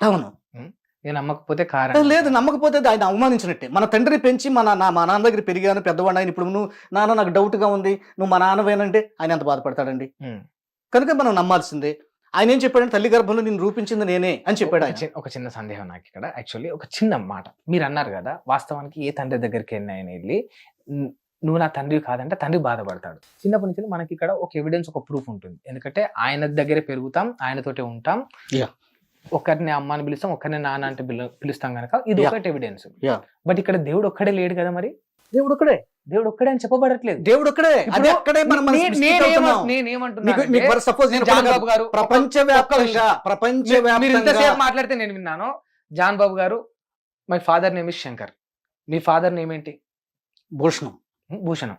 అవును. ఇక నమ్మకపోతే కారణం లేదు నమ్మకపోతే ఆయన అవమానించినట్టే. మన తండ్రిని పెంచి మన నా మా నాన్న దగ్గర పెరిగాను పెద్దవాడిని ఆయన ఇప్పుడు నువ్వు నాన్న నాకు డౌట్గా ఉంది నువ్వు మా నాన్నవేనంటే ఆయన ఎంత బాధపడతాడండి. కనుక మనం నమ్మాల్సిందే ఆయన ఏం చెప్పాడంటే తల్లి గర్భంలో నేను రూపించింది నేనే అని చెప్పాడు ఒక ఆయన. చిన్న- ఒక చిన్న సందేహం నాకు ఇక్కడ. యాక్చువల్లీ ఒక చిన్న మాట. మీరు అన్నారు కదా వాస్తవానికి ఏ తండ్రి దగ్గరికి వెళ్ళినా ఆయన వెళ్ళి "ను- నువ్వు నా తండ్రి కాదంటే తండ్రి బాధపడతాడు. చిన్నప్పటి నుంచి మనకి ఇక్కడ ఒక ఎవిడెన్స్ ఒక ప్రూఫ్ ఉంటుంది. ఎందుకంటే ఆయన దగ్గరే పెరుగుతాం ఆయనతోటే ఉంటాం. ఒకరిని అమ్మ అని పిలుస్తాం ఒకరిని నాన్న అంటే పిలు- పిలుస్తాం కనుక ఇది. ఒకటి ఎవిడెన్స్. బట్ ఇక్కడ దేవుడు ఒక్కడే లేడు కదా మరి? దేవుడు ఒక్కడే దేవుడు ఒక్కడే అని చెప్పబడట్లేదు. దేవుడు ఒక్కడే అది అక్కడే మనం నేనేమంటున్నాను సపోజ్ నేను మాట్లాడితే నేను విన్నాను. John Babu garu my father name is Shankar me father name ఏంటి? Bhushanam. Bhushanam.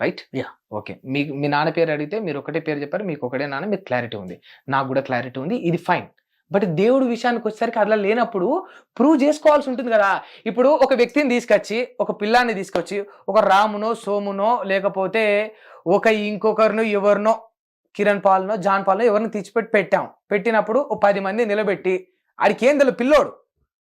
Right Yeah. Okay మీ మీ నాన్న పేరు అడిగితే మీరు ఒకటే పేరు చెప్పారు మీకు ఒకటే నాన్న మీకు క్లారిటీ ఉంది. నాకు కూడా క్లారిటీ ఉంది ఇది ఫైన్ బట్ దేవుడు విషయానికి వచ్చేసరికి అట్లా లేనప్పుడు ప్రూవ్ చేసుకోవాల్సి ఉంటుంది కదా. ఇప్పుడు ఒక వ్యక్తిని తీసుకొచ్చి ఒక పిల్లాన్ని తీసుకొచ్చి ఒక రామునో సోమునో లేకపోతే ఒక ఇంకొకరినో ఎవరినో కిరణ్ పాల్నో జాన్ పాల్నో ఎవరిని తెచ్చిపెట్టి పెట్టాం. పెట్టినప్పుడు ఓ పది మంది నిలబెట్టి ఆడికి ఏం పిల్లోడు?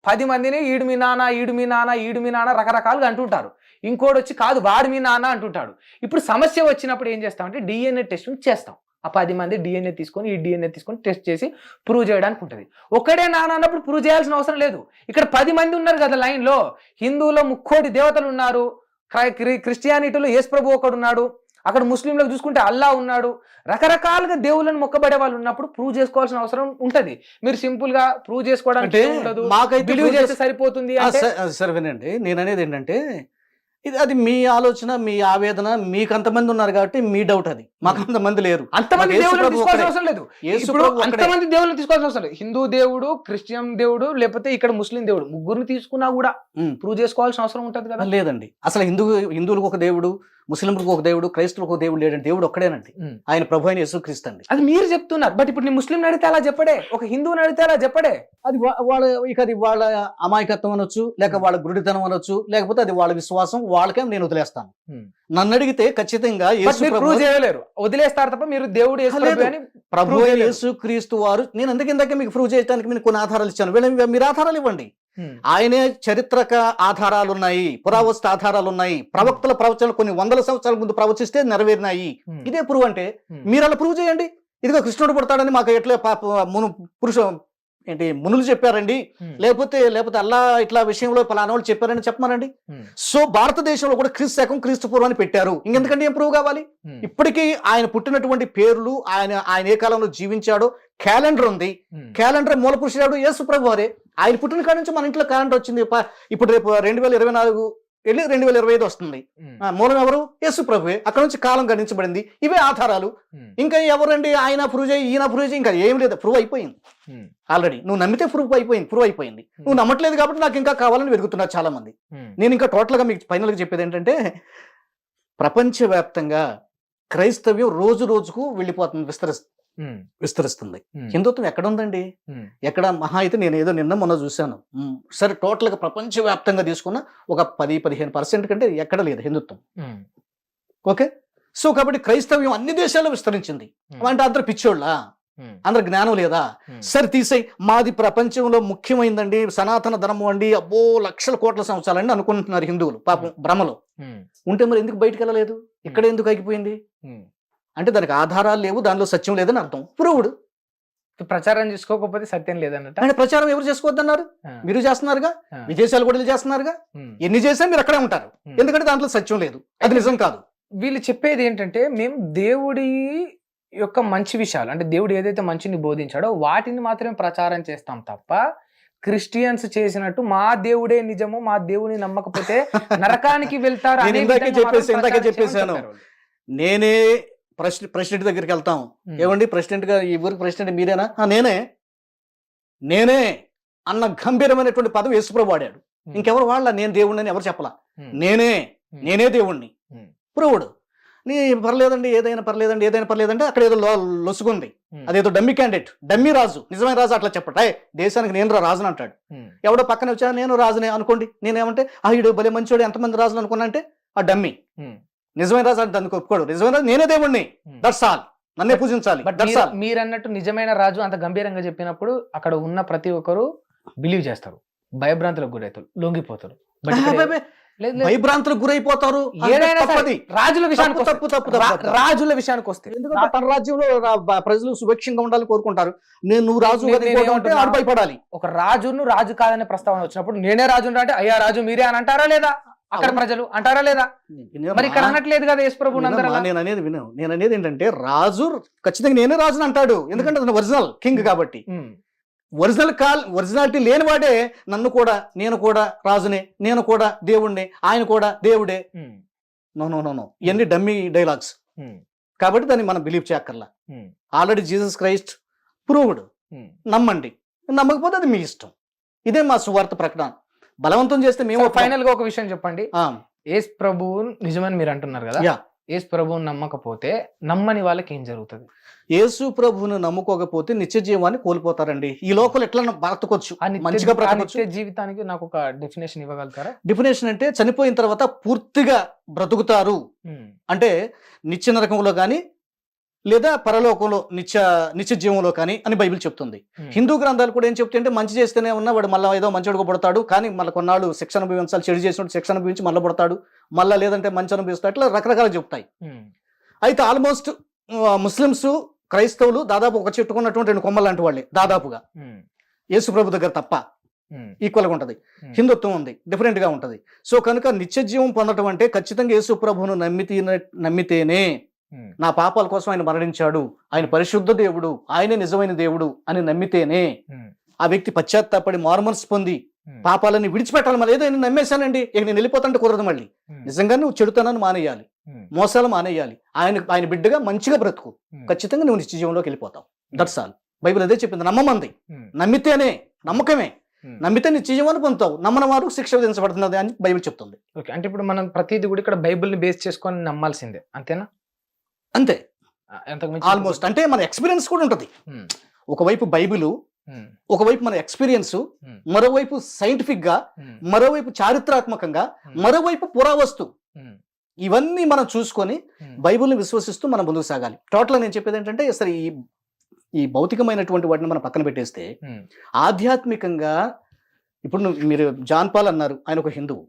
పది మందిని ఈడు మీ నాన్న ఈడు మీ నాన్న ఈడు మీ నాన్న రకరకాలుగా అంటుంటారు. ఇంకోటి వచ్చి కాదు వాడు మీ నాన్న అంటుంటాడు. ఇప్పుడు సమస్య వచ్చినప్పుడు ఏం చేస్తామంటే డిఎన్ఏ టెస్ట్ చేస్తాం. ఆ పది మంది డిఎన్ఏ తీసుకొని ఈ డిఎన్ఏ తీసుకొని టెస్ట్ చేసి ప్రూవ్ చేయడానికి ఉంటుంది. ఒకడే నాన్న అన్నప్పుడు ప్రూవ్ చేయాల్సిన అవసరం లేదు. ఇక్కడ పది మంది ఉన్నారు కదా లైన్లో. హిందువులో ముక్కోటి దేవతలు ఉన్నారు. క్రై- క్రి- క్రిస్టియానిటీలో యేసు ప్రభు ఒకడు ఉన్నాడు. అక్కడ ముస్లింలకు చూసుకుంటే అల్లా ఉన్నాడు. రకరకాలుగా దేవుళ్ళని మొక్కబడే వాళ్ళు ఉన్నప్పుడు ప్రూవ్ చేసుకోవాల్సిన అవసరం ఉంటది. మీరు సింపుల్గా ప్రూవ్ చేసుకోవడానికి మాకైతే బిలీవ్ చేస్తే సరిపోతుంది సరే వినండి. నేను అనేది ఏంటంటే ఇది అది మీ ఆలోచన మీ ఆవేదన మీకు అంతమంది ఉన్నారు కాబట్టి మీ డౌట్ అది. మాకు అంతమంది లేరు. అంతమంది ప్రభు తీసుకోవాల్సిన. అవసరం లేదు. ఇప్పుడు. అంతమంది దేవుళ్ళని తీసుకోవాల్సిన అవసరం లేదు. హిందూ దేవుడు క్రిస్టియన్ దేవుడు లేకపోతే ఇక్కడ ముస్లిం దేవుడు ముగ్గురిని తీసుకున్నా కూడా. ప్రూవ్ చేసుకోవాల్సిన అవసరం ఉంటది కదా. లేదండి. అసలు హిందూ హిందువులకు ఒక దేవుడు ముస్లింలకు ఒక దేవుడు క్రైస్తవులకు ఒక దేవుడు లేడండి దేవుడు ఒక్కడేనండి. ఆయన ప్రభు అయిన యేసుక్రీస్తు అండి అది మీరు చెప్తున్నారు బట్ ఇప్పుడు నీ ముస్లిం అడిగితే అలా చెప్పడే ఒక హిందువుని అడిగితే అలా చెప్పడే అది వాళ్ళ ఇక అది వాళ్ళ అమాయకత్వం అనొచ్చు లేక వాళ్ళ గురుడితనం అనొచ్చు లేకపోతే అది వాళ్ళ విశ్వాసం వాళ్ళకే నేను వదిలేస్తాను. నన్ను అడిగితే ఖచ్చితంగా ప్రూవ్ చేయలేరు వదిలేస్తారు తప్ప మీరు దేవుడు. ప్రభు. యేసు క్రీస్తు వారు నేను అందుకే ఇందాక మీకు ప్రూవ్ చేయడానికి మీకు కొన్ని ఆధారాలు ఇచ్చాను వీళ్ళ మీరు ఆధారాలు ఇవ్వండి. ఆయనే చరిత్రక ఆధారాలు ఉన్నాయి పురావస్తు ఆధారాలు ఉన్నాయి ప్రవక్తల ప్రవచనాలు కొన్ని వందల సంవత్సరాల ముందు ప్రవచిస్తే నెరవేరినాయి. ఇదే ప్రూవ్ అంటే. మీరు అలా ప్రూవ్ చేయండి ఇదిగో కృష్ణుడు పుడతాడని మాకు ఎట్లా పాప మును పురుష ఏంటి మునులు చెప్పారండి. లేకపోతే లేకపోతే అల్లా ఇట్లా విషయంలో పలానా వాళ్ళు చెప్పారని చెప్పమనండి. సో భారతదేశంలో కూడా క్రీస్తు శకం క్రీస్తు పూర్వాన్ని పెట్టారు ఇంకెందుకంటే ఏం ప్రూవ్ కావాలి. ఇప్పటికీ ఆయన పుట్టినటువంటి పేర్లు ఆయన ఆయన ఏ కాలంలో జీవించాడో క్యాలెండర్ ఉంది. క్యాలెండర్ మూల పురుషుడు యేసు ప్రభు వారే ఆయన పుట్టిన కాడ నుంచి మన ఇంట్లో క్యాలెండర్ వచ్చింది ఇప్పుడు రేపు రెండు వేల ఇరవై నాలుగు వెళ్ళి రెండు వేల ఇరవై ఐదు వస్తుంది. మూలం ఎవరు? యేసు ప్రభువే. అక్కడ నుంచి కాలం గణించబడింది. ఇవే ఆధారాలు. ఇంకా ఎవరండి ఆయన ప్రూవ్ చేయి ఈయన ప్రూవ్ చేయి ఇంకా ఏం లేదు. ప్రూవ్ అయిపోయింది. ఆల్రెడీ. నువ్వు నమ్మితే ప్రూఫ్ అయిపోయింది. ప్రూవ్ అయిపోయింది. నువ్వు నమ్మట్లేదు కాబట్టి నాకు ఇంకా కావాలని వెతుకుతున్నారు చాలా మంది. నేను ఇంకా టోటల్గా మీకు ఫైనల్గా చెప్పేది ఏంటంటే ప్రపంచవ్యాప్తంగా క్రైస్తవ్యం రోజు రోజుకు వెళ్ళిపోతుంది విస్తరిస్తుంది. విస్తరిస్తుంది. హిందుత్వం ఎక్కడ ఉందండి. ఎక్కడ మహా అయితే నేను ఏదో నిన్న మొన్న చూశాను. సరే టోటల్గా ప్రపంచవ్యాప్తంగా తీసుకున్న ఒక పది పదిహేను పర్సెంట్ కంటే ఎక్కడ లేదు హిందుత్వం. ఓకే? సో కాబట్టి క్రైస్తవ్యం అన్ని దేశాల్లో విస్తరించింది. అంటే అందరు పిచ్చోళ్ళ. అందరు జ్ఞానం లేదా. సరే తీసేయి. మాది ప్రపంచంలో ముఖ్యమైందండి. సనాతన ధర్మం అండి. అబ్బో లక్షల కోట్ల సంవత్సరాలండి అనుకుంటున్నారు హిందువులు పాపం భ్రమలో. ఉంటే మరి ఎందుకు బయటికి వెళ్ళలేదు ఇక్కడ ఎందుకు ఆగిపోయింది? ఉమ్. అంటే దానికి ఆధారాలు లేవు దానిలో సత్యం లేదని అర్థం. ప్రూవ్డ్. ప్రచారం చేసుకోకపోతే సత్యం లేదన్నట అంటే ప్రచారం ఎవరు చేసుకోవద్దన్నారు. మీరు చేస్తున్నారుగా. విదేశాలు కూడా వీళ్ళు చేస్తున్నారుగా. ఎన్ని చేసినా మీరు అక్కడే ఉంటారు. ఎందుకంటే దాంట్లో సత్యం లేదు. అది నిజం కాదు. వీళ్ళు చెప్పేది ఏంటంటే మేము దేవుడి యొక్క మంచి విషయాలు అంటే దేవుడు ఏదైతే మంచిని బోధించాడో వాటిని మాత్రమే ప్రచారం చేస్తాం తప్ప క్రిస్టియన్స్ చేసినట్టు మా దేవుడే నిజము మా దేవుని నమ్మకపోతే నరకానికి వెళ్తారు? చెప్పేసి- ఇందాకే వాళ్ళు. నేనే ప్రెసిడెంట్ ప్రెసిడెంట్ దగ్గరికి వెళ్తాం. ఏమండి ప్రెసిడెంట్గా ఈ ఊరికి ప్రెసిడెంట్ మీరేనా "ఆ, నేనే నేనే అన్న గంభీరమైనటువంటి పదవి యేసుప్రభు వాడాడు. ఇంకెవరు వాళ్ళ నేను దేవుడిని అని ఎవరు చెప్పలా. నేనే. నేనే దేవుణ్ణి ఉమ్. ప్రభువుడు నీ పర్లేదండి ఏదైనా పర్లేదండి ఏదైనా పర్లేదంటే అక్కడ ఏదో లొసుగుంది. అదేదో డమ్మి క్యాండిడేట్ డమ్మి రాజు నిజమైన రాజు అట్లా చెప్పట "ఏయ్, దేశానికి నేను రాజుని అంటాడు. ఎవడో పక్కన వచ్చా నేను రాజునే అనుకోండి నేనేమంటే ఆ ఈడు భలే మంచోడు ఎంతమంది రాజులు అనుకున్నా అంటే ఆ డమ్మి. నిజమైన రాజు అంటే దానికి ఒప్పుకోడు నిజమైన రాజు నేనే దేవుణ్ణి. దట్స్ ఆల్ నన్నే పూజించాలి. మీరు అన్నట్టు నిజమైన రాజు అంత గంభీరంగా చెప్పినప్పుడు అక్కడ ఉన్న ప్రతి ఒక్కరు బిలీవ్ చేస్తారు. భయభ్రాంతులకు గురవుతారు. లొంగిపోతారు. భయభ్రాంతులకు గురైపోతారు. రాజుల విషయానికి తప్పు, తప్పు. రాజుల విషయానికి వస్తే. ఎందుకంటే తన రాజ్యంలో ప్రజలు సుభిక్షంగా ఉండాలని కోరుకుంటారు. నేను నువ్వు రాజు భయపడాలి. ఒక రాజును రాజు కాదనే ప్రస్తావన వచ్చినప్పుడు నేనే రాజు అంటే అయ్యా రాజు మీరే అని అంటారా లేదా? అక్కడ. ప్రజలు అంటారా లేదా? మరి ఇక్కడ అనట్లేదు కదా యేసు ప్రభు నేను అనేది విను నేను అనేది ఏంటంటే రాజు ఖచ్చితంగా నేనే రాజుని అంటాడు. ఎందుకంటే అతను ఒరిజినల్ కింగ్ కాబట్టి. ఒరిజినల్ కాల్ ఒరిజినాలిటీ లేనివాడే నన్ను కూడా నేను కూడా రాజునే నేను కూడా దేవుణ్ణి ఆయన కూడా దేవుడే. నో నో నో నో ఇవన్నీ డమ్మీ డైలాగ్స్. కాబట్టి దాన్ని మనం బిలీవ్ చేయక్కర్లా. ఆల్రెడీ జీసస్ క్రైస్ట్ ప్రూవ్డ్ నమ్మండి. నమ్మకపోతే అది మీ ఇష్టం. ఇదే మా సువార్త ప్రకటన. బలవంతం చేస్తే మేము ఫైనల్గా ఒక విషయం చెప్పండి. ఆ, ఏస్ ప్రభువు నిజమని మీరు అంటున్నారు కదా? యా. ఏస్ ప్రభువు నమ్మకపోతే నమ్మని వాళ్ళకి ఏం జరుగుతుంది? యేసు ప్రభువును నమ్ముకోకపోతే నిత్య జీవాన్ని కోల్పోతారండి. ఈ లోకల్ ఎట్లా బ్రతకొచ్చు? మంచిగా బ్రతకొచ్చు? జీవితానికి నాకు ఒక డెఫినేషన్ ఇవ్వగలుగుతారా? డెఫినేషన్ అంటే చనిపోయిన తర్వాత పూర్తిగా బ్రతుకుతారు. అంటే నిత్య నరకంలో కానీ లేదా పరలోకంలో నిత్య నిత్య జీవంలో కానీ అని బైబిల్ చెప్తుంది. హిందూ గ్రంథాలు కూడా ఏం చెప్తుంటే మంచి చేస్తేనే ఉన్నా వాడు మళ్ళీ ఏదో మంచిగా పడతాడు కానీ మళ్ళీ కొన్నాళ్ళు శిక్ష అనుభవించాలి చెడు చేసినట్టు శిక్ష అనుభవించి మళ్ళీ పడతాడు మళ్ళీ లేదంటే మంచి అనుభవిస్తాడు అట్లా రకరకాలు చెప్తాయి. అయితే ఆల్మోస్ట్ ముస్లిమ్స్ క్రైస్తవులు దాదాపు ఒక చెట్టుకున్నటువంటి రెండు కొమ్మలు లాంటి వాళ్ళే దాదాపుగా. యేసు ప్రభు దగ్గర తప్ప ఈక్వల్గా ఉంటుంది. హిందుత్వం ఉంది different గా ఉంటుంది. సో కనుక నిత్య జీవం పొందటం అంటే ఖచ్చితంగా యేసు ప్రభువును నమ్మితే నమ్మితేనే. నా పాపాల కోసం ఆయన మరణించాడు. ఆయన పరిశుద్ధ దేవుడు. ఆయనే నిజమైన దేవుడు అని నమ్మితేనే ఆ వ్యక్తి పశ్చాత్తాపడి మార్మన్స్ పొంది పాపాలని విడిచిపెట్టాలి. మళ్ళీ ఏదో నేను నమ్మేశానండి. ఇక నేను వెళ్ళిపోతుంటే కుదరదు మళ్ళీ. నిజంగా నువ్వు చెడుతనాన్ని మానేయాలి. మోసాలు మానేయాలి. ఆయన ఆయన బిడ్డగా మంచిగా బ్రతుకు. ఖచ్చితంగా నువ్వు నిత్య జీవంలోకి వెళ్ళిపోతావు. దట్స్ ఆల్ బైబిల్ అదే చెప్పింది. నమ్మమంది. నమ్మితేనే నమ్మకమే. నమ్మితే నిత్య జీవాన్ని పొందుతావు. నమ్మని వారు శిక్ష విధించబడుతున్నది అని బైబిల్ చెప్తుంది. ఓకే. అంటే ఇప్పుడు మనం ప్రతిదీ కూడా ఇక్కడ బైబిల్ని బేస్ చేసుకొని నమ్మాల్సిందే. అంతేనా? అంతే. ఆల్మోస్ట్ అంటే మన ఎక్స్పీరియన్స్ కూడా ఉంటుంది. ఉమ్, ఒకవైపు బైబిల్ ఉమ్, ఒకవైపు మన ఎక్స్పీరియన్స్ ఉమ్, మరోవైపు సైంటిఫిక్గా మరోవైపు చారిత్రాత్మకంగా మరోవైపు పురావస్తు ఇవన్నీ మనం చూసుకొని బైబిల్ని విశ్వసిస్తూ మనం ముందుకు సాగాలి. టోటల్ నేను చెప్పేది ఏంటంటే సరే ఈ ఈ భౌతికమైనటువంటి వాటిని మనం పక్కన పెట్టేస్తే ఆధ్యాత్మికంగా ఇప్పుడు మీరు జాన్ పాల్ అన్నారు ఆయన ఒక హిందువు.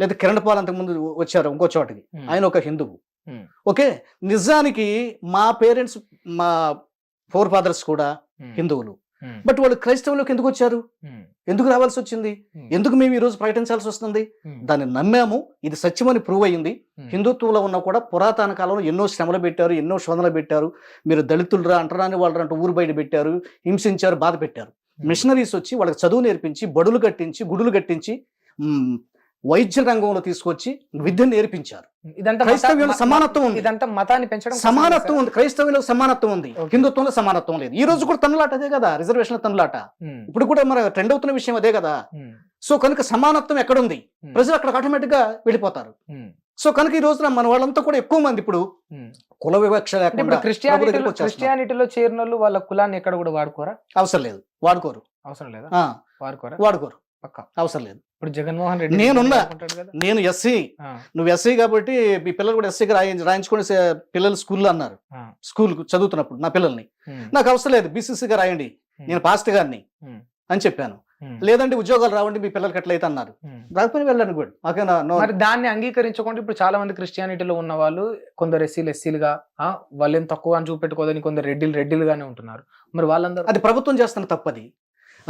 లేదా కిరణ్ పాల్ అంతకుముందు వచ్చారు ఇంకో చోటకి. ఆయన ఒక హిందువు. ఓకే? నిజానికి మా పేరెంట్స్ మా ఫోర్ ఫాదర్స్ కూడా హిందువులు. బట్ వాళ్ళు క్రైస్తవులకు ఎందుకు వచ్చారు? ఎందుకు రావాల్సి వచ్చింది? ఎందుకు మేము ఈ రోజు ప్రకటించాల్సి వస్తుంది? దాన్ని నమ్మాము. ఇది సత్యమని ప్రూవ్ అయ్యింది. ఉమ్, హిందుత్వంలో ఉన్న కూడా పురాతన కాలంలో ఎన్నో శ్రమలు పెట్టారు ఎన్నో శోధనలు పెట్టారు. మీరు దళితులరా అంటరాని వాళ్ళు అంటూ ఊరు బయట పెట్టారు హింసించారు బాధ పెట్టారు. మిషనరీస్ వచ్చి వాళ్ళకి చదువు నేర్పించి బడులు కట్టించి గుడులు కట్టించి వైద్య రంగంలో తీసుకొచ్చి విద్య నేర్పించారు. ఇదంతా క్రైస్తవ్యంలో సమానత్వం ఉంది. ఇదంతా మతాన్ని పెంచడం సమానత్వం? ఉంది. క్రైస్తవ్యంలో సమానత్వం ఉంది. హిందుత్వంలో సమానత్వం లేదు. ఈ రోజు కూడా తనులాట అదే కదా రిజర్వేషన్ తనులాట ఇప్పుడు కూడా మన ట్రెండ్ అవుతున్న విషయం అదే కదా. సో కనుక సమానత్వం ఎక్కడుంది? ప్రజలు అక్కడ ఆటోమేటిక్గా వెళ్ళిపోతారు. సో కనుక ఈ రోజున మన వాళ్ళంతా కూడా ఎక్కువ మంది ఇప్పుడు. కుల వివక్ష లేకుండా క్రిస్టియానిటీలో చేరిన వాళ్ళు వాళ్ళ కులాన్ని ఎక్కడ కూడా వాడుకోరా? అవసరం లేదు. వాడుకోరు. అవసరం లేదా? వాడుకోరా? వాడుకోరు. పక్క. అవసరం లేదు. ఇప్పుడు జగన్మోహన్ రెడ్డి నేనున్నా. నేను ఎస్సీ. నువ్వు ఎస్సీ కాబట్టి మీ పిల్లలు కూడా ఎస్సీకి రాయి రాయించుకొని పిల్లలు స్కూల్లో అన్నారు. స్కూల్ చదువుతున్నప్పుడు నా పిల్లల్ని. నాకు అవసరం లేదు. బీసీసీగా రాయండి. నేను పాస్ట్ గారిని అని చెప్పాను. లేదంటే ఉద్యోగాలు రావండి మీ పిల్లలకి ఎట్లయితే అన్నారు. ఉమ్. రాకపోయినా వెళ్ళండి నో. మరి దాన్ని అంగీకరించకుండా ఇప్పుడు చాలా మంది క్రిస్టియానిటీలో ఉన్న వాళ్ళు కొందరు ఎస్సీలు ఎస్సీలుగా వాళ్ళేం తక్కువ అని చూపెట్టుకోదని కొందరు రెడ్డిలు రెడ్డిలుగానే ఉంటున్నారు. మరి వాళ్ళందరూ అది ప్రభుత్వం చేస్తున్న తప్పది.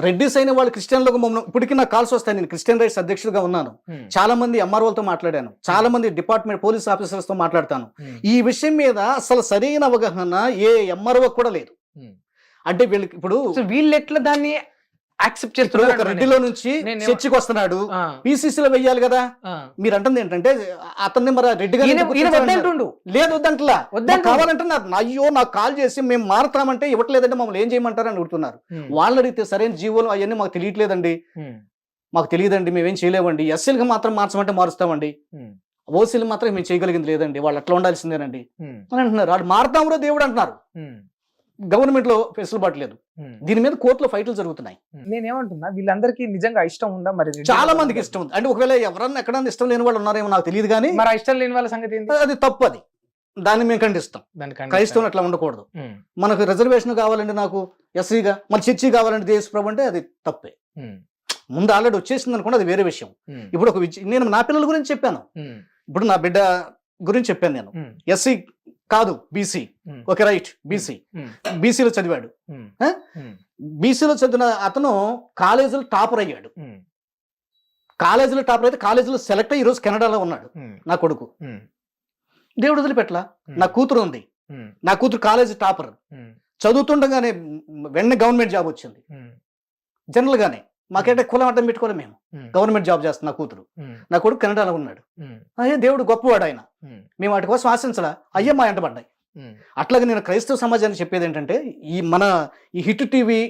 రెడ్డిస్ అయిన వాళ్ళు క్రిస్టియన్లకు మమ్మల్ని ఇప్పటికీ నాకు కాల్స్ వస్తాయి. నేను క్రిస్టియన్ రైట్స్ అధ్యక్షుడిగా ఉన్నాను. చాలా మంది ఎంఆర్ఓలతో మాట్లాడాను. చాలా మంది డిపార్ట్మెంట్ పోలీస్ ఆఫీసర్స్తో మాట్లాడతాను ఈ విషయం మీద అసలు సరైన అవగాహన ఏ ఎంఆర్ఓ కూడా లేదు. అంటే వీళ్ళకి ఇప్పుడు వీళ్ళు ఎట్లా దాన్ని యాక్సెప్ట్ చేస్తున్నారు రెడ్డిలో నుంచి చర్చికి వస్తున్నాడు. పీసీసీలో వెయ్యాలి కదా. మీరు అంటుంది ఏంటంటే అతన్ని మరి గుర్తించాలన్నారు? వద్దంటుండు. లేదు వద్దంటలా. కావాలంటే అయ్యో నాకు కాల్ చేసి మేము మారుతామంటే ఇవ్వట్లేదంటే మమ్మల్ని ఏం చేయమంటారు అని అడుగుతున్నారు. ఉమ్, వాళ్ళు అడిగితే సరైన జీవోలు అవన్నీ మాకు తెలియట్లేదండి. మాకు తెలియదండి మేమేం చేయలేమండి. ఎస్సీలకి మాత్రం మార్చమంటే మారుస్తామండి. ఓసీలు మాత్రం మేము చేయగలిగింది లేదండి. వాళ్ళు అట్లా ఉండాల్సిందేనండి. అని అంటున్నారు. వాళ్ళు మారుతామరో దేవుడు అంటున్నారు. గవర్నమెంట్లో వెసులుబాటు లేదు. దీని మీద కోర్టులో ఫైట్లు జరుగుతున్నాయి. నేనేమంటున్నా వీళ్ళందరికీ నిజంగా ఇష్టం ఉందా మరి చాలా? మందికి ఇష్టం ఉంది. అంటే ఒకవేళ ఎవరన్నా ఎక్కడన్నా ఇష్టం లేని వాళ్ళు ఉన్నారేమో నాకు తెలియదు కానీ మరి ఇష్టం లేని వాళ్ళ సంగతి అది తప్పు అది. దాన్ని మేము ఖండిస్తాం క్రైస్తవులు అట్లా ఉండకూడదు. మనకు రిజర్వేషన్ కావాలంటే నాకు ఎస్సీగా మన చర్చి కావాలంటే దేశ ప్రభు అంటే అది తప్పే. ముందు ఆల్రెడీ వచ్చేసింది అనుకోండి అది వేరే విషయం. ఇప్పుడు ఒక నేను నా పిల్లల గురించి చెప్పాను. ఇప్పుడు నా బిడ్డ గురించి చెప్పాను నేను. ఎస్సీ కాదు బీసీ ఓకే రైట్ బీసీ బీసీలో చదివాడు. ఉమ్, ఆ? ఉమ్, బీసీలో చదివిన అతను కాలేజీలో టాపర్ అయ్యాడు. ఉమ్, కాలేజీలో టాపర్ అయితే కాలేజీలో సెలెక్ట్ అయ్యి ఈరోజు కెనడాలో ఉన్నాడు నా కొడుకు. దేవుడు వదిలిపెట్టలా? నా కూతురు ఉంది. నా కూతురు కాలేజీ టాపర్. చదువుతుండగానే వెన్న గవర్నమెంట్ జాబ్ వచ్చింది. ఉమ్, జనరల్ గానే మాకేంటే కులం అడ్డం పెట్టుకోలే మేము. గవర్నమెంట్ జాబ్ చేస్తున్న నా కూతురు. నా కొడుకు కెనడాలో ఉన్నాడు. అయ్యే దేవుడు గొప్పవాడు ఆయన. మేము వాటి కోసం ఆశించలా. అయ్యే మా ఎంటబడ్డాయి అట్లాగే నేను క్రైస్తవ సమాజానికి చెప్పేది ఏంటంటే ఈ మన ఈ హిట్ టీవీ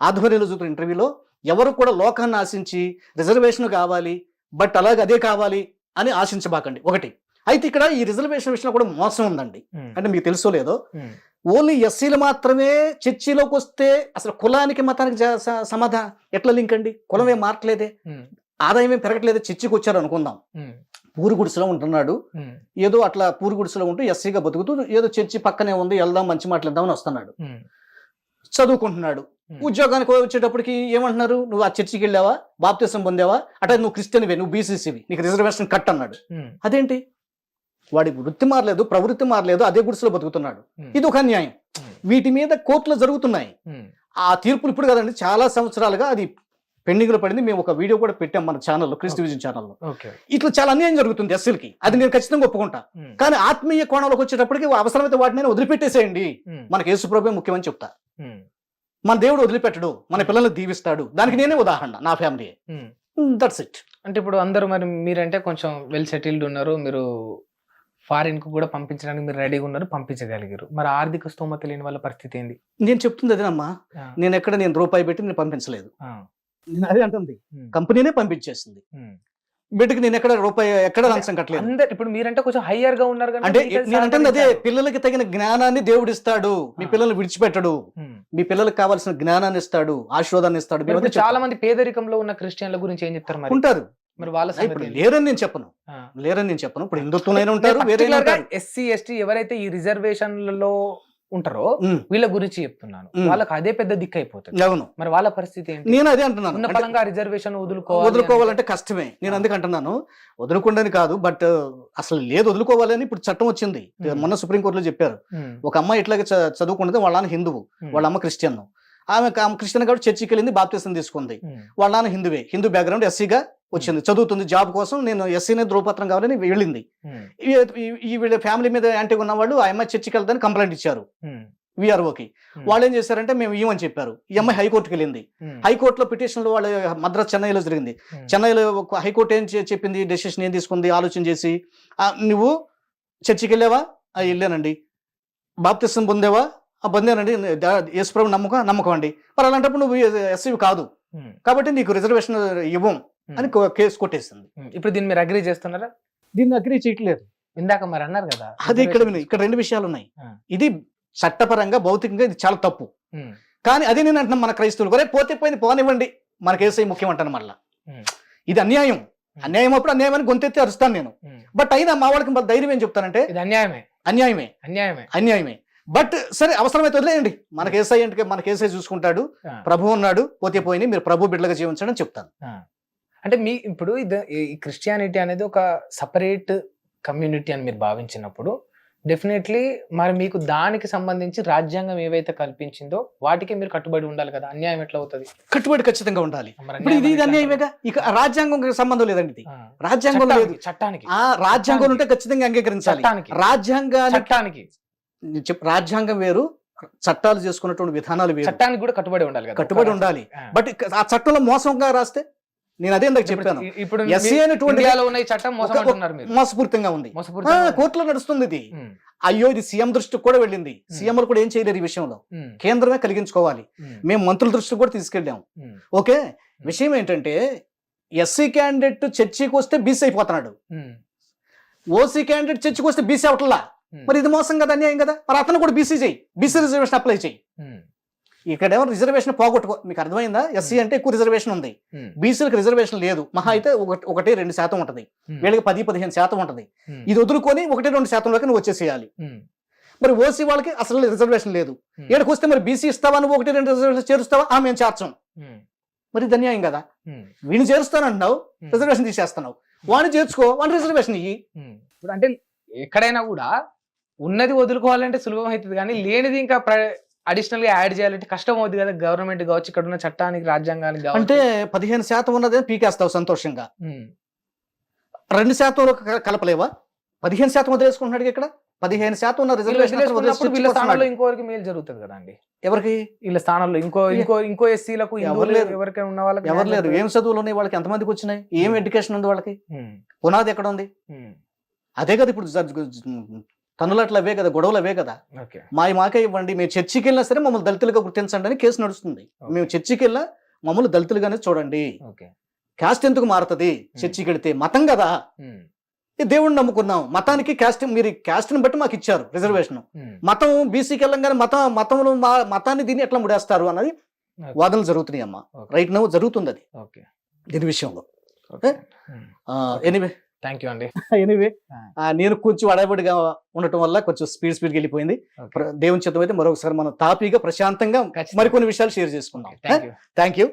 ఆధ్వర్యంలో చూస్తున్న ఇంటర్వ్యూలో ఎవరు కూడా లోకాన్ని ఆశించి రిజర్వేషన్ కావాలి బట్ అలాగే అదే కావాలి అని ఆశించబాకండి. ఒకటి. అయితే ఇక్కడ ఈ రిజర్వేషన్ విషయంలో కూడా మోసం ఉందండి. అంటే మీకు తెలుసో లేదో? ఓన్లీ ఎస్సీలు మాత్రమే చర్చిలోకి వస్తే అసలు కులానికి మతానికి సమాధానం ఎట్లా లింక్ అండి? కులం ఏం మారట్లేదే ఆదాయం ఏం పెరగట్లేదే. చర్చికి వచ్చారు అనుకుందాం పూరు గుడిసెలో ఉంటున్నాడు. ఏదో అట్లా పూరు గుడిసెలో ఉంటూ ఎస్సీగా బతుకుతూ ఏదో చర్చి పక్కనే ఉంది. వెళ్దాం మంచి మాట్లాడదామని వస్తున్నాడు. చదువుకుంటున్నాడు. ఉద్యోగానికి వచ్చేటప్పటికి ఏమంటున్నారు? నువ్వు ఆ చర్చికి వెళ్ళావా? బాప్తిసం పొందావా? అంటే నువ్వు క్రిస్టియన్వే నువ్వు బీసీసీవి. నీకు రిజర్వేషన్ కట్ అన్నాడు అదేంటి? వాడి వృత్తి మారలేదు ప్రవృత్తి మారలేదు అదే గుడిసెలో బతుకుతున్నాడు. ఇది ఒక అన్యాయం. వీటి మీద కోర్టులు జరుగుతున్నాయి. ఆ తీర్పులు ఇప్పుడు కదండి చాలా సంవత్సరాలుగా అది పెండింగ్లో పడింది. మేము ఒక వీడియో కూడా పెట్టాం మన ఛానల్లో క్రిస్తు విజన్ ఛానల్లో. ఇట్లా చాలా అన్యాయం జరుగుతుంది ఎస్సీలకి అది నేను ఖచ్చితంగా ఒప్పుకుంటా. కానీ ఆత్మీయ కోణంలోకి వచ్చేటప్పటికి అవసరమైతే వాటిని వదిలిపెట్టేసేయండి. మనకి యేసుప్రభే ముఖ్యమని చెప్తా. మన దేవుడు వదిలిపెట్టడు మన పిల్లల్ని దీవిస్తాడు. దానికి నేనే ఉదాహరణ నా ఫ్యామిలీ. దట్స్ ఇట్ అంటే ఇప్పుడు అందరూ మరి మీరంటే కొంచెం వెల్ సెటిల్డ్ ఉన్నారు మీరు ఫారిన్కు కూడా పంపించడానికి మీరు రెడీగా ఉన్నారు పంపించగలిగారు. మరి ఆర్థిక స్తోమత లేని వాళ్ళ పరిస్థితి ఏంది? నేను చెప్తుంది అదేనమ్మా. నేను ఎక్కడ నేను రూపాయి పెట్టి నేను పంపించలేదు. నేను అదే అంటుంది. కంపెనీనే పంపించేసింది. బిడ్డకి నేను ఎక్కడ రూపాయి ఎక్కడ లంచం కట్టలేదు. అందరు ఇప్పుడు మీరంటే కొంచెం హయ్యర్గా ఉన్నారు అంటే నేను అంటుంది అదే. పిల్లలకి తగిన జ్ఞానాన్ని దేవుడు ఇస్తాడు. మీ. పిల్లల్ని విడిచిపెట్టడు. మీ పిల్లలకు కావాల్సిన జ్ఞానాన్ని ఇస్తాడు ఆశీర్వాదాన్ని ఇస్తాడు. చాలా. మంది పేదరికంలో ఉన్న క్రిస్టియన్ల గురించి ఏం చెప్తారు మరి? ఉంటారు. మరి వాళ్ళ ఇప్పుడు లేరని నేను చెప్పను. లేరని నేను చెప్పను. ఇప్పుడు హిందుత్వనైనా ఉంటారు వేరే ఎస్సీ ఎస్టీ ఎవరైతే ఈ రిజర్వేషన్లలో ఉంటారో వీళ్ళ గురించి చెప్తున్నాను. వాళ్ళకి అదే పెద్ద దిక్కు అయిపోతుంది అవును. మరి వాళ్ళ పరిస్థితి ఏంటి? నేను అదే అంటున్నాను. ఉన్న రిజర్వేషన్ వదులుకోవాలి వదులుకోవాలంటే కష్టమే. నేను. అందుకు అంటున్నాను. వదులుకుండని కాదు బట్ అసలు లేదు వదులుకోవాలని ఇప్పుడు చట్టం వచ్చింది. మొన్న సుప్రీంకోర్టులో చెప్పారు. ఒక అమ్మాయి ఇట్లాగే చ- చదువుకున్నది వాళ్ళ నాన్న హిందువు. వాళ్ళ అమ్మ క్రిస్టియన్ ఆమె క్రిస్టియన్ కాబట్టి చర్చికి వెళ్ళింది బాప్తిసం తీసుకుంది. వాళ్ళ నాన్న హిందువే. హిందూ బ్యాక్గ్రౌండ్ ఎస్సీగా వచ్చింది. చదువుతుంది జాబ్ కోసం నేను ఎస్సీనే ధ్రువపత్రం కావాలని వెళ్ళింది. వీళ్ళ ఫ్యామిలీ మీద యాంటీ ఉన్న వాళ్ళు ఆ అమ్మాయి చర్చికి వెళ్తాని కంప్లైంట్ ఇచ్చారు. విఆర్ఓకి. వాళ్ళు ఏం చేశారంటే మేము ఇవ్వమని చెప్పారు. ఈ అమ్మాయి హైకోర్టుకి వెళ్ళింది. హైకోర్టులో పిటిషన్లు వాళ్ళ మద్రాస్ చెన్నైలో జరిగింది. చెన్నైలో హైకోర్టు ఏం చెప్పింది? డెసిషన్ ఏం తీసుకుంది? ఆలోచన చేసి "ఆ, నువ్వు చర్చికి వెళ్ళావా? "ఆ, వెళ్ళానండి. బాప్తిసం పొందేవా? "ఆ, పొందానండి. యేసుప్రభు నమ్మకం నమ్మకం అండి. మరి అలాంటప్పుడు నువ్వు ఎస్సీ కాదు. కాబట్టి నీకు రిజర్వేషన్ ఇవ్వం. అని కేసు కొట్టేసింది. ఇప్పుడు దీన్ని మీరు అగ్రీ చేస్తున్నారా? దీన్ని అగ్రీ చేయట్లేదు. ఇందాక మరి అన్నారు కదా అది ఇక్కడ విను. ఇక్కడ రెండు విషయాలు ఉన్నాయి. ఇది చట్టపరంగా భౌతికంగా ఇది చాలా తప్పు. కానీ అది నేను అంటున్నాను మన క్రైస్తవులు ఒరే పోతే పోయింది పోనివ్వండి. మనకి ఏసై ముఖ్యం అంటాను మళ్ళా ఇది అన్యాయం. అన్యాయం అప్పుడు అన్యాయం అని గొంతెత్తి అరుస్తాను నేను. బట్ అయినా మా వాళ్ళకి ధైర్యం ఏం చెప్తానంటే ఇది అన్యాయమే. అన్యాయమే. అన్యాయమే. అన్యాయమే. బట్ సరే అవసరమైతే వదిలేయండి. మనకి ఏసై అంటే మనకి ఏసై చూసుకుంటాడు. ప్రభు ఉన్నాడు. పోతే పోయినాయి మీరు ప్రభు బిడ్డలుగా జీవించండి అని చెప్తాను. అంటే మీ ఇప్పుడు ఇది ఈ క్రిస్టియానిటీ అనేది ఒక సపరేట్ కమ్యూనిటీ అని మీరు భావించినప్పుడు డెఫినెట్లీ మరి మీకు దానికి సంబంధించి రాజ్యాంగం ఏవైతే కల్పించిందో వాటికి మీరు కట్టుబడి ఉండాలి కదా. అన్యాయం ఎట్లా అవుతుంది? కట్టుబడి ఖచ్చితంగా ఉండాలి. ఇప్పుడు ఇది ఇది అన్యాయం అన్యాయమేగా ఇక రాజ్యాంగం సంబంధం లేదండి ఇది. రాజ్యాంగం లేదు. చట్టానికి. ఆ రాజ్యాంగం ఉంటే ఖచ్చితంగా అంగీకరించాలి. చట్టానికి. రాజ్యాంగానికి చట్టానికి. రాజ్యాంగం వేరు చట్టాలు చేసుకున్నటువంటి విధానాలు వేరు. చట్టానికి కూడా కట్టుబడి ఉండాలి కట్టుబడి ఉండాలి. బట్ ఆ చట్టంలో మోసంగా రాస్తే నేను అదే ఇందాక చెప్పాను. ఇప్పుడు- ఎస్సీ మీ- అనేటువంటి మోసపూరితంగా ఉంది. కోర్టులో నడుస్తుంది ఇది. అయ్యో ఇది సీఎం దృష్టికి కూడా వెళ్ళింది. సీఎంలు కూడా ఏం చేయలేరు ఈ విషయంలో. కేంద్రమే కలిగించుకోవాలి. మేము మంత్రుల దృష్టికి కూడా తీసుకెళ్ళాం. Um, okay? విషయం ఏంటంటే ఎస్సీ క్యాండిడేట్ చర్చికి వస్తే బీసీ అయిపోతున్నాడు. ఓసీ క్యాండిడేట్ చర్చికి వస్తే బీసీ అవట్లా మరి ఇది మోసం కదా అన్యాయం కదా? మరి అతను కూడా బీసీ చేయి. బీసీ రిజర్వేషన్ అప్లై చేయి. ఇక్కడేమో రిజర్వేషన్ పోగొట్టుకో మీకు అర్థమైందా? ఎస్సీ అంటే ఎక్కువ రిజర్వేషన్ ఉంది. ఉమ్, బీసీలకు రిజర్వేషన్ లేదు. మహా అయితే ఒకటి రెండు శాతం ఉంటది. వీళ్ళకి పది పదిహేను శాతం ఉంటది. ఇది వదులుకొని ఒకటి రెండు శాతంలోకి నువ్వు వచ్చేసేయాలి. మరి ఓసీ వాళ్ళకి అసలు రిజర్వేషన్ లేదు. Hmm. ఏడకి వస్తే మరి బీసీ ఇస్తావా? నువ్వు ఒకటి రెండు రిజర్వేషన్ చేరుస్తావా? ఆ మేము చేర్చం మరి ఇది అన్యాయం కదా? వీడిని చేరుస్తానంటున్నావు. రిజర్వేషన్ తీసేస్తున్నావు. వాడిని చేర్చుకో వాడిని రిజర్వేషన్ ఇయ్యి. ఇప్పుడు అంటే ఎక్కడైనా కూడా ఉన్నది వదులుకోవాలంటే సులభం అవుతుంది కానీ లేనిది ఇంకా అడిషనల్గా యాడ్ చేయాలంటే కష్టం అవుతుంది కదా గవర్నమెంట్ కావచ్చు ఇక్కడ ఉన్న చట్టానికి రాజ్యాంగానికి అంటే పదిహేను శాతం ఉన్నదే పీకేస్తావు సంతోషంగా. ఉమ్, రెండు శాతంలో కలపలేవా? పదిహేను శాతం వదిలేసుకుంటున్నాడు ఇక్కడ? పదిహేను శాతం ఉన్న రిజర్వేషన్ వీళ్ళ స్థానంలో ఇంకోరికి మేలు జరుగుతుంది కదా అండి. ఎవరికి? వీళ్ళ స్థానంలో ఇంకో ఇంకో ఇంకో ఎస్సీలకు. ఎవరికైనా ఉన్న వాళ్ళకి ఎవరు లేరు. ఏం చదువులు ఉన్నాయి? వాళ్ళకి ఎంతమందికి వచ్చినాయి? ఏం Hmm. ఎడ్యుకేషన్ ఉంది వాళ్ళకి? ఉమ్, పునాది ఎక్కడ ఉంది? అదే కదా ఇప్పుడు అవే కదా గొడవలు అవే కదా. మావి మాకే ఇవ్వండి మేము చర్చికి వెళ్ళినా సరే మమ్మల్ని దళితులుగా గుర్తించండి అని కేసు నడుస్తుంది. మేము చర్చికి వెళ్ళినా మమ్మల్ని దళితులుగానే చూడండి. క్యాస్ట్ ఎందుకు మారుతుంది చర్చికి వెళితే? మతం కదా. దేవుడిని నమ్ముకున్నాం. మతానికి క్యాస్ట్ మీరు క్యాస్ట్ని బట్టి మాకు ఇచ్చారు రిజర్వేషన్. మతం బీసీకి వెళ్ళంగానే మతం మతంలో మా మతాన్ని దీన్ని ఎట్లా ముడేస్తారు అన్నది. వాదనలు జరుగుతున్నాయి అమ్మా. రైట్ నవ్వు జరుగుతుంది అది. దీని విషయంలో. ఓకే. ఎనివే థ్యాంక్ యూ అండి. ఎనివే. నేను కొంచెం అడబడిగా ఉండటం వల్ల కొంచెం స్పీడ్ స్పీడ్కి వెళ్ళిపోయింది. దేవుని చిత్తం అయితే మరొకసారి మనం తాపీగా ప్రశాంతంగా. మరికొన్ని విషయాలు షేర్ చేసుకుందాం. You thank you